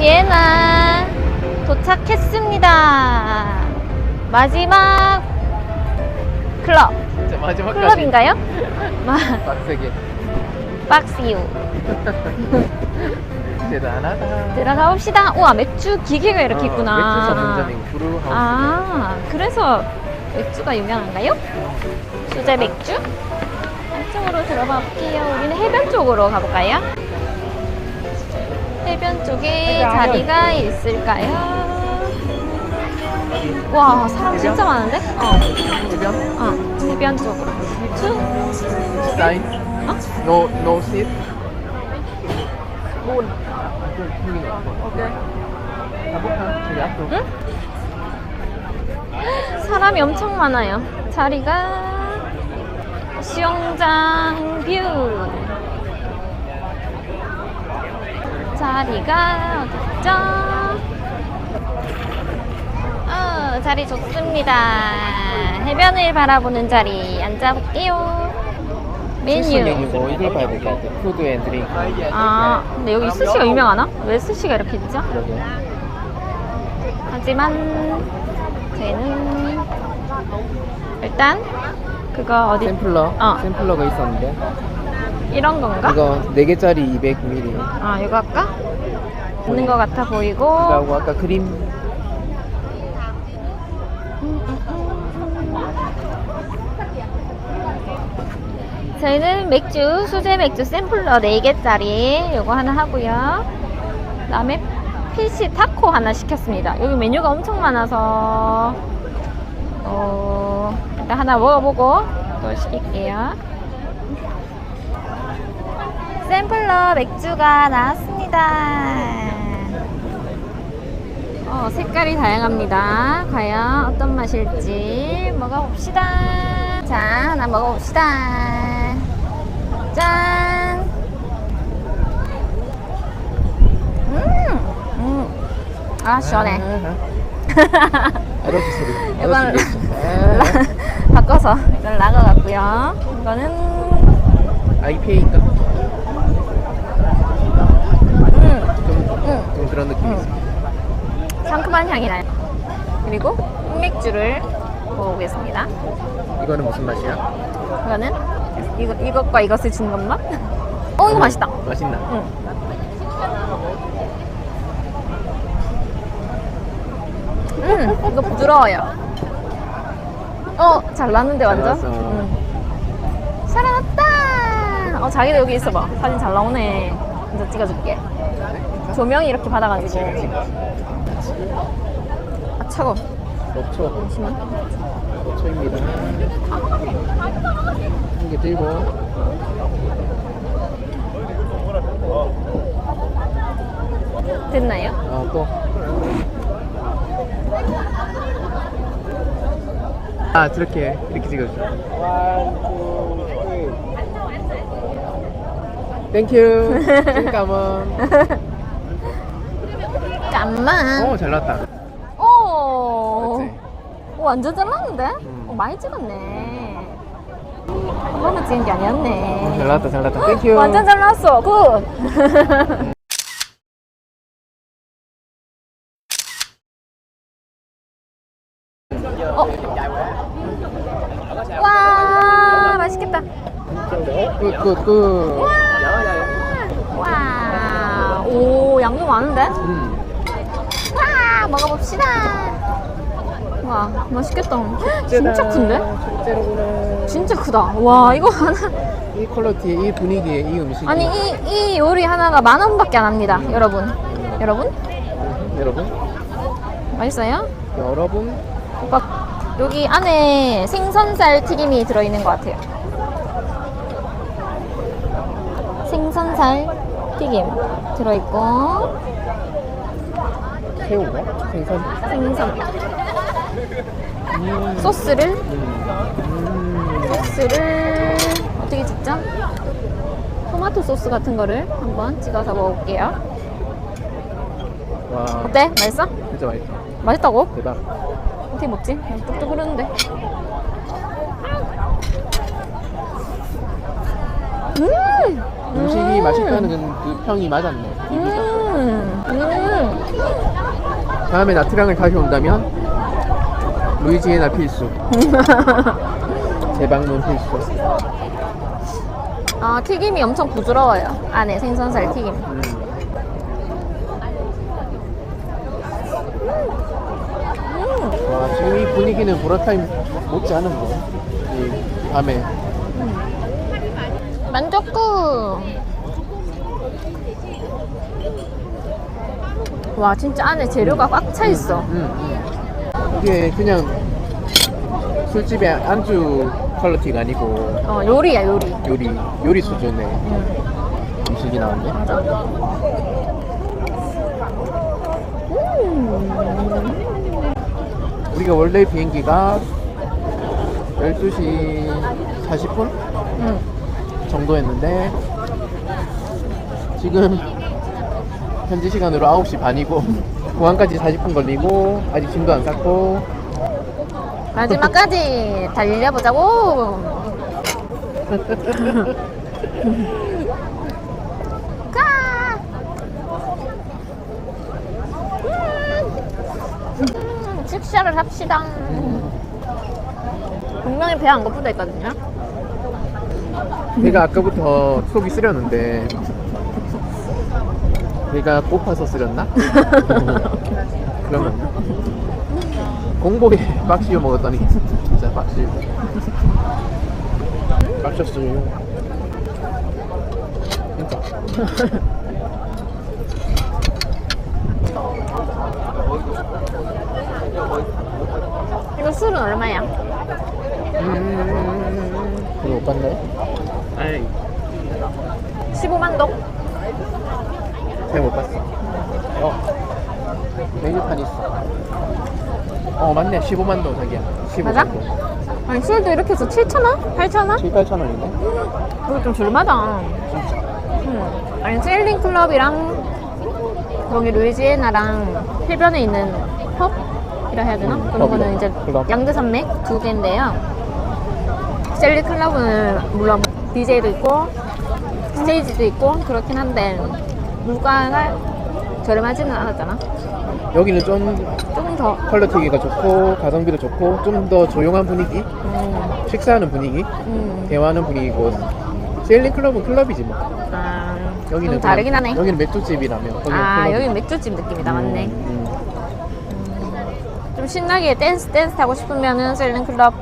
시에나 도착했습니다. 마지막 클럽. 진짜 마지막까지 클럽인가요? 마, 빡세게 박스유. 대단하다 들어가 봅시다. 우와, 맥주 기계가 이렇게 어, 있구나. 맥주 전문점인 브루하우스 아, 그래서 맥주가 유명한가요? 수제 맥주? 안쪽으로 들어가 볼게요. 우리는 해변 쪽으로 가볼까요? 해변 쪽에 해변. 자리가 있을까요? 와, 사람 진짜 많은데? 어, 해변? 어, 해변 쪽으로. 투, 사인? 어? 노, 노 시? 몬. 오케이 응? 사람이 엄청 많아요. 자리가 수영장 자리가 어딨죠? 어, 자리 좋습니다. 해변을 바라보는 자리 앉아볼게요. 메뉴. 이걸 봐야 될 것 같아 푸드 앤 드링크 아, 근데 여기 스시가 유명하나? 왜 스시가 이렇게 있죠? 그러게 하지만 저희는 일단 그거 어디 샘플러 어. 샘플러가 있었는데 이런 건가? 이거 4개짜리 200ml 아 이거 할까? 있는 것 같아 보이고. 그리고 아까 크림. 저희는 맥주 수제 맥주 샘플러 4개짜리 요거 하나 하고요. 그 다음에 피시 타코 하나 시켰습니다. 여기 메뉴가 엄청 많아서 어, 일단 하나 먹어보고 또 시킬게요 샘플러 맥주가 나왔습니다 어, 색깔이 다양합니다. 과연 어떤 맛일지 먹어봅시다. 자, 하나 먹어봅시다. 짠! 음! 음. 아, 시원해. 소리 이건. 바꿔서 이건 라거 같고요. 이거는 아, IPA인가? 음, 좀, 음. 좀 그런 느낌이 있어 상큼한 향이 나요. 그리고 흑맥주를 먹어보겠습니다. 이거는 무슨 맛이야? 이거는 이거, 이것과 이것을 준 것만? 어, 이거 맛있다. 맛있나? 응. 음, 이거 부드러워요. 어, 잘 나는데 완전? 잘 나왔어. 살아났다! 어, 자기도 여기 있어봐. 사진 잘 나오네. 먼저 찍어줄게. 조명이 이렇게 받아가지고. 아, 차가워. 5초 잠시만. 5초입니다 한 개 들고 됐나요? 아, 또. 아, 저렇게, 이렇게 찍어줘. 땡큐. 잠깐만. 깜만. 오, 잘 나왔다. 오. 맞지? 오, 완전 잘 나왔는데? 음. 어, 많이 찍었네. 한 번만 찍은 게 아니었네. 어, 잘 나왔다, 잘 나왔다. 땡큐. 완전 잘 나왔어. 굿. 어. 와, 맛있겠다. 굿, 굿, 굿. 와. 오, 양도 많은데? 음. 와, 먹어봅시다. 와, 맛있겠다. 진짜 큰데? 진짜 크다. 와, 이거 하나. 이 퀄리티에, 이 분위기에, 이 음식이. 아니, 이, 이 요리 하나가 만 원밖에 안 합니다. 여러분. 여러분? 여러분? 맛있어요? 여러분? 오빠, 여기 안에 생선살 튀김이 들어있는 것 같아요. 생선살 튀김 들어있고, 새우가? 생선? 생선. 음. 소스를, 음. 소스를 어떻게 찍죠? 토마토 소스 같은 거를 한번 찍어서 먹어볼게요. 와. 어때? 맛있어? 진짜 맛있다. 맛있다고? 대박. 어떻게 먹지? 그냥 뚝뚝 흐르는데. 음! 음식이 음. 맛있다는 그 평이 맞았네. 음! 음! 다음에 나트랑을 다시 온다면 루이지애나 필수. 재방문 필수. 아 튀김이 엄청 부드러워요. 안에 생선살 튀김. 음. 음. 와 지금 이 분위기는 보라타임 못지 않은 거. 이 밤에 만족구. 와 진짜 안에 재료가 꽉 차 있어. 음. 이게 그냥 술집의 안주 퀄리티가 아니고 어 요리야 요리. 요리 요리 수준의 음. 음식이 나왔네. 음. 우리가 원래 비행기가 12시 40분 음. 정도였는데 지금 현지 시간으로 9시 반이고 공항까지 40분 걸리고 아직 짐도 안 쌌고 마지막까지 달려보자고. 가. 음, 식사를 합시다. 분명히 배 안 고프다 했거든요. 내가 아까부터 속이 쓰렸는데 내가 고파서 쓰렸나? 그런 건가? 공복에 박시오 먹었더니 진짜 박시 박셨어요 진짜 이거 술은 얼마야? 음못 봤나요? 아이 15만 동? 잘 못 봤어 어 메뉴판 있어 어 맞네 15만 동 자기야 15만 맞아? 동 아니 술도 이렇게 해서 7,000원? 8,000원? 7, 8천 원인데? 이거 좀 줄마다. 진짜 음. 아니 세일링 클럽이랑 거기 루이지애나랑 해변에 있는 펍이라 해야 되나? 음, 그런. 거는 이제 클럽. 양대산맥 두 개인데요. 셀리 클럽은 물론 DJ도 있고 스테이지도 있고 그렇긴 한데 물가가 저렴하지는 않았잖아. 여기는 좀 조금 더 퀄리티가 좋고 가성비도 좋고 좀 더 조용한 분위기 음, 식사하는 분위기 음. 대화하는 분위기고 세일링 클럽은 클럽이지 뭐 아, 여기는 좀 다르긴 그냥- 하네. 여기는 맥주집이라면 거기는 아. 여기 맥주집 느낌이다 맞네. 음, 좀 신나게 댄스 댄스 하고 싶으면은 셀링 클럽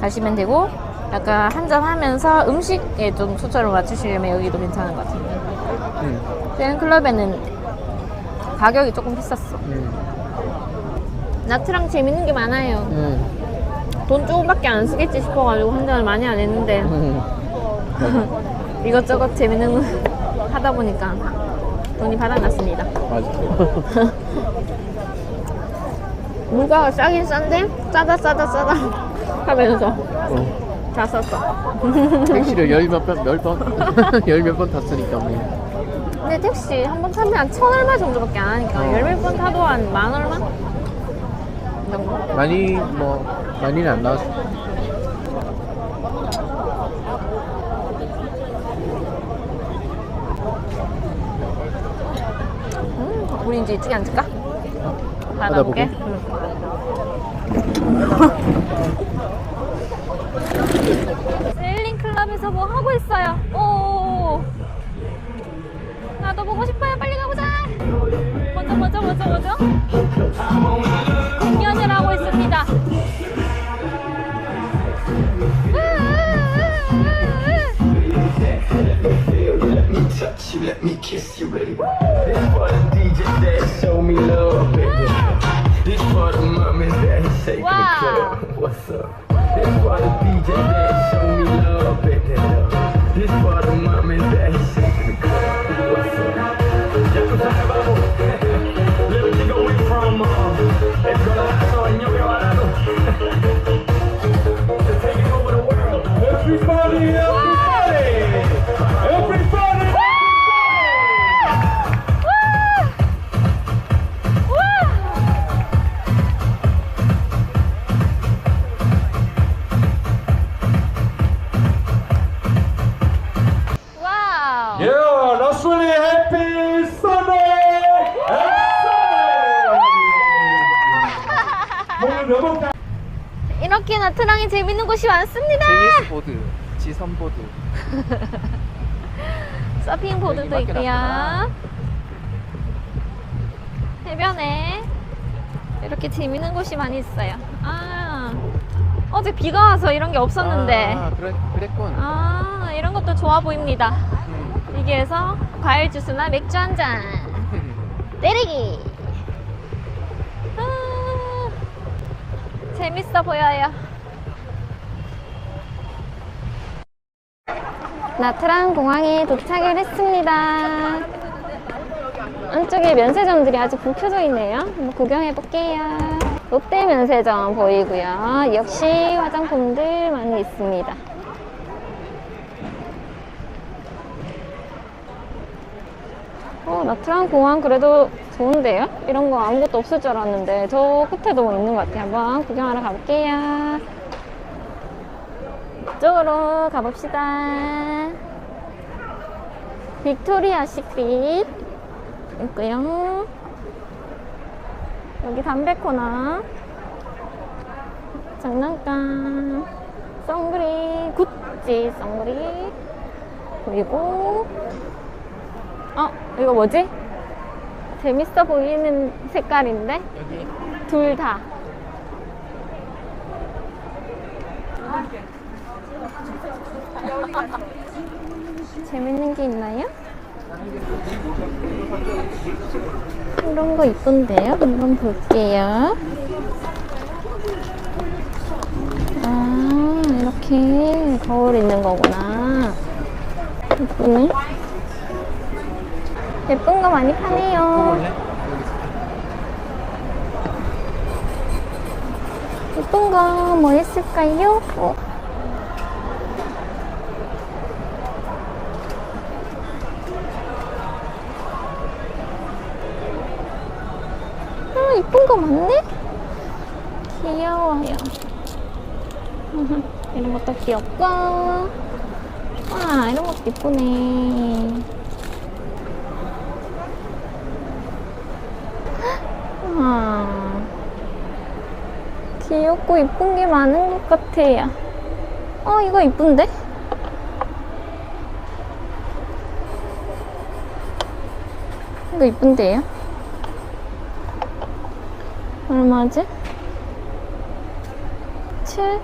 가시면 되고 약간 한잔 하면서 음식에 좀 초점을 맞추시려면 여기도 괜찮은 것 같아요. 음, 음, 셀링 클럽에는 가격이 조금 비쌌어. 음, 나트랑 재밌는 게 많아요. 음, 돈 조금밖에 안 쓰겠지 싶어가지고 한잔을 많이 안 했는데 음. 이것저것 재밌는 거 하다 보니까 돈이 바닥났습니다. 맞아 물가가 싸긴 싼데 싸다 싸다 싸다 하면서 어, 다 썼어. 택시를 열몇번열번열 몇 번 탔으니까 뭐 근데 택시 한 번 타면 한 천 얼마 정도밖에 안 하니까 어. 열몇 번 타도 한 만 얼마? 이 정도? 많이 뭐 많이는 안 나왔어 음, 우리 이제 이쪽에 앉을까? 받아볼게. 셀링 클럽에서 뭐 하고 있어요? 오. 보고 싶어요. 빨리 가보자. 먼저 먼저 먼저 먼저. 공연을 하고 있습니다. Let 이렇게 나 트랑이 재밌는 곳이 많습니다. JS 보드, 지선 보드. 서핑 보드도 여기 있고요. 맡겨놨구나. 해변에 이렇게 재밌는 곳이 많이 있어요. 아, 어제 비가 와서 이런 게 없었는데. 아, 그래, 그랬군. 아, 이런 것도 좋아 보입니다. 음. 여기에서 과일 주스나 맥주 한 잔. 때리기. 재밌어 보여요. 나트랑 공항에 도착을 했습니다. 안쪽에 면세점들이 아주 붐켜져 있네요. 한번 구경해 볼게요. 롯데 면세점 보이고요. 역시 화장품들 많이 있습니다. 어, 나트랑 공항 그래도 좋은데요? 이런 거 아무것도 없을 줄 알았는데 저 끝에도 뭐 있는 것 같아요. 한번 구경하러 가볼게요. 이쪽으로 가봅시다. 빅토리아 시크릿 있고요. 여기 담배 코너, 장난감, 선글이, 구찌 선글이, 그리고 어, 이거 뭐지? 재밌어 보이는 색깔인데? 여기 둘 다. 재밌는 게 있나요? 이런 거 이쁜데요? 한번 볼게요. 아, 이렇게 거울 있는 거구나. 이쁘네. 예쁜 거 많이 파네요. 예쁜 거 뭐 있을까요? 어. 아, 예쁜 거 많네? 귀여워요. 이런 것도 귀엽고. 와, 이런 것도 예쁘네. 아. 귀엽고 이쁜 게 많은 것 같아요. 어, 이거 이쁜데? 이거 이쁜데요? 얼마지? 7?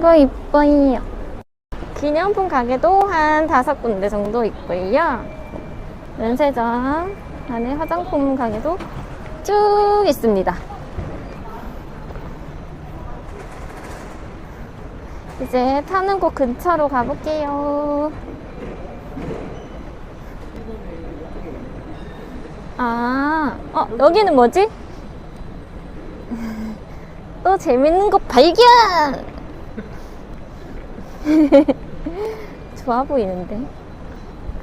거 이뻐요. 기념품 가게도 한 다섯 군데 정도 있고요. 면세점 안에 화장품 가게도 쭉 있습니다. 이제 타는 곳 근처로 가볼게요. 아, 어, 여기는 뭐지? 또 재밌는 곳 발견! 좋아 보이는데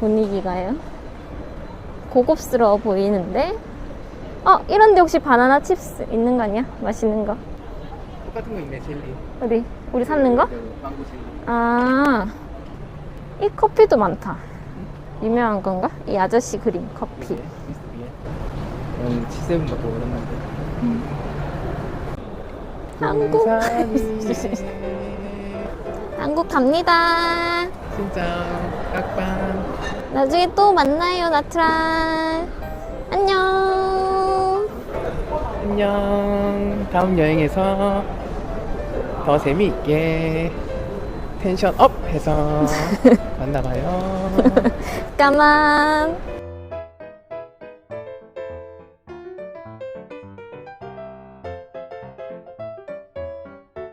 분위기가요 고급스러워 보이는데 어 이런데 혹시 바나나 칩스 있는 거 아니야 맛있는 거 똑같은 거 있네, 젤리. 어디 우리 샀는 거? 망고 젤리. 아이 커피도 많다 유명한 건가? 이 아저씨 그림 커피 치세븐 것도 오랜만인데. 한국. 군산이 한국 갑니다 진짜 깍빵. 나중에 또 만나요 나트랑 안녕 안녕. 다음 여행에서 더 재미있게 텐션 업 해서 만나봐요. 까만